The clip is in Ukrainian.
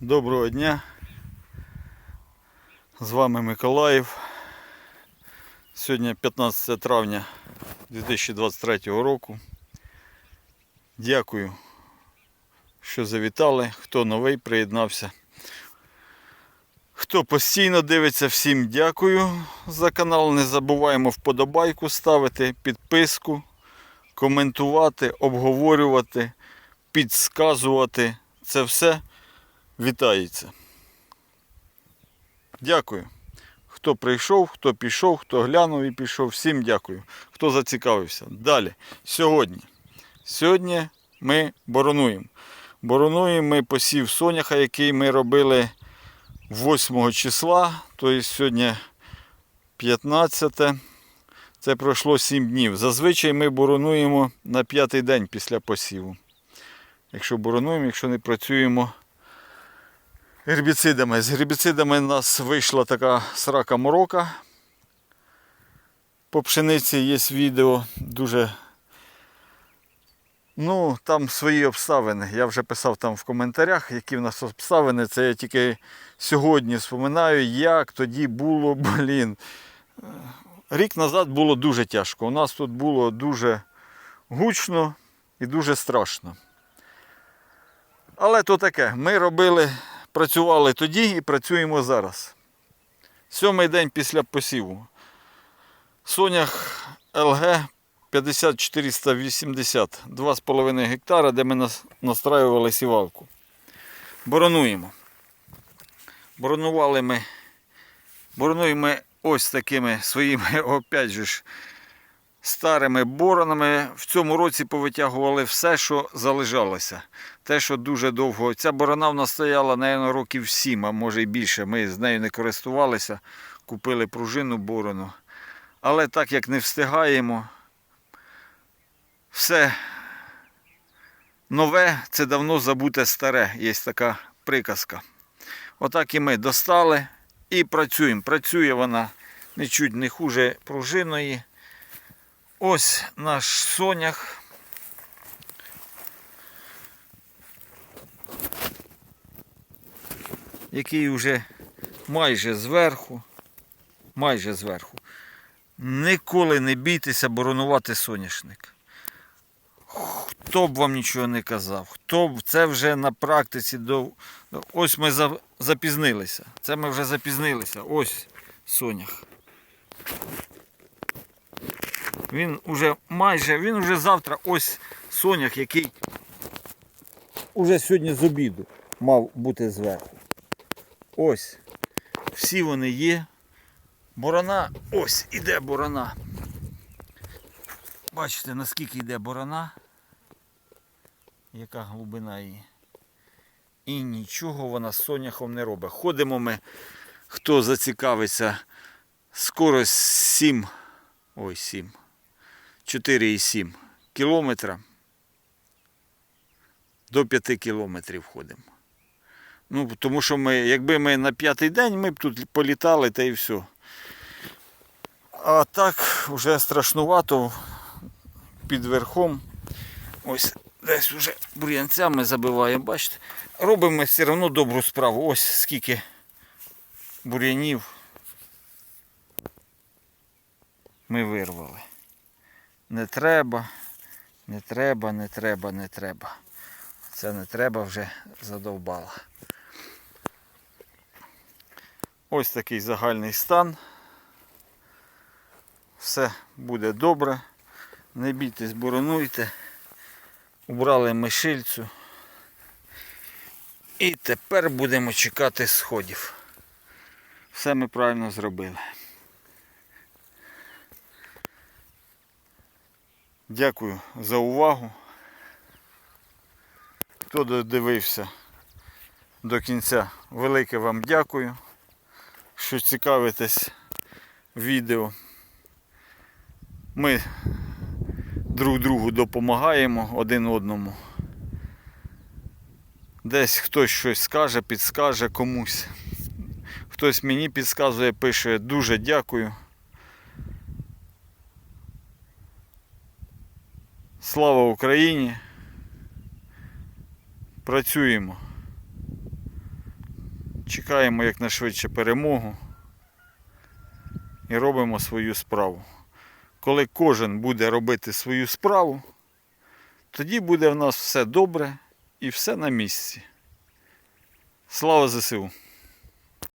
Доброго дня. З вами Миколаїв. Сьогодні 15 травня 2023 року. Дякую, що завітали. Хто новий приєднався. Хто постійно дивиться, всім дякую за канал. Не забуваємо вподобайку ставити, підписку, коментувати, обговорювати, підсказувати. Це все вітається. Дякую. Хто прийшов, хто пішов, хто глянув і пішов. Всім дякую. Хто зацікавився. Далі. Сьогодні. Сьогодні ми боронуємо. Боронуємо ми посів соняха, який ми робили 8 числа. Тобто сьогодні 15. Це пройшло 7 днів. Зазвичай ми боронуємо на п'ятий день після посіву. Якщо боронуємо, якщо не працюємо гербіцидами. З гербіцидами у нас вийшла така срака морока. По пшениці є відео дуже. Ну, там свої обставини. Я вже писав там в коментарях, які в нас обставини. Це я тільки сьогодні вспоминаю, як тоді було, блін. Рік назад було дуже тяжко. У нас тут було дуже гучно і дуже страшно. Але то таке. Ми робили, працювали тоді і працюємо зараз. Сьомий день після посіву. Сонях ЛГ 5480, 2,5 гектара, де ми настраювали сівалку. Боронуємо. Боронували ми. Боронуємо ось такими своїми, опять же ж, старими боронами. В цьому році повитягували все, що залежалося. Те, що дуже довго. Ця борона в нас стояла, напевно, років 7, а може і більше. Ми з нею не користувалися, купили пружину борону. Але так як не встигаємо, все нове це давно забуте старе. Є така приказка. Отак і ми достали і працюємо. Працює вона нічуть не хуже пружиної. Ось наш сонях. Який вже майже зверху. Майже зверху. Ніколи не бійтеся боронувати соняшник. Хто б вам нічого не казав, хто б це вже на практиці до. Ось ми запізнилися. Це ми вже запізнилися. Ось сонях. Він уже майже, він уже завтра ось сонях, який уже сьогодні з обіду мав бути зверху. Ось. Всі вони є. Борона, ось іде борона. Бачите, наскільки йде борона, яка глибина її. І нічого вона з соняхом не робить. Ходимо ми, хто зацікавиться, скоро 7, ой, 7, 4,7 кілометра до 5 кілометрів ходимо. Ну, тому що ми, якби ми на п'ятий день, ми б тут політали та і все. А так вже страшнувато під верхом. Ось десь вже бур'янцями забиваємо, бачите. Робимо все одно добру справу. Ось скільки бур'янів ми вирвали. Не треба, не треба, не треба, не треба. Це не треба вже задовбало. Ось такий загальний стан. Все буде добре. Не бійтесь, боронуйте. Убрали мишильцю. І тепер будемо чекати сходів. Все ми правильно зробили. Дякую за увагу. Хто додивився до кінця, велике вам дякую, що цікавитесь відео. Ми друг другу допомагаємо один одному. Десь хтось щось скаже, підскаже комусь. Хтось мені підказує, пише дуже дякую. Слава Україні! Працюємо. чекаємо якнайшвидше перемогу і робимо свою справу. Коли кожен буде робити свою справу, тоді буде в нас все добре і все на місці. Слава ЗСУ!